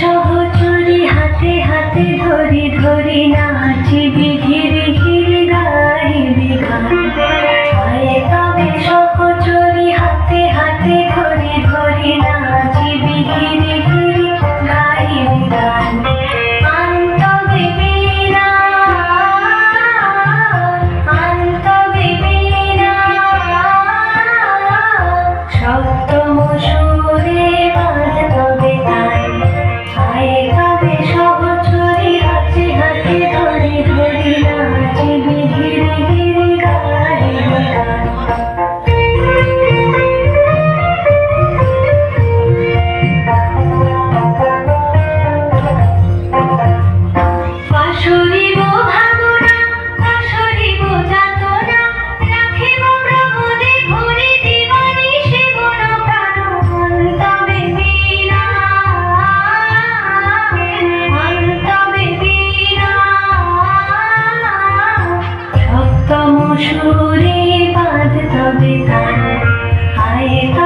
সহচরি হাতে হাতে ধরি ধরি নাচিবি ঘিরি ঘিরি গাইবি গায়ে তবে সহচরি হাতে হাতে ধরি ধরি নাচিবি ঘিরি ঘিরি গাইবি গান সুরে বাঁধ তবে তার। হায়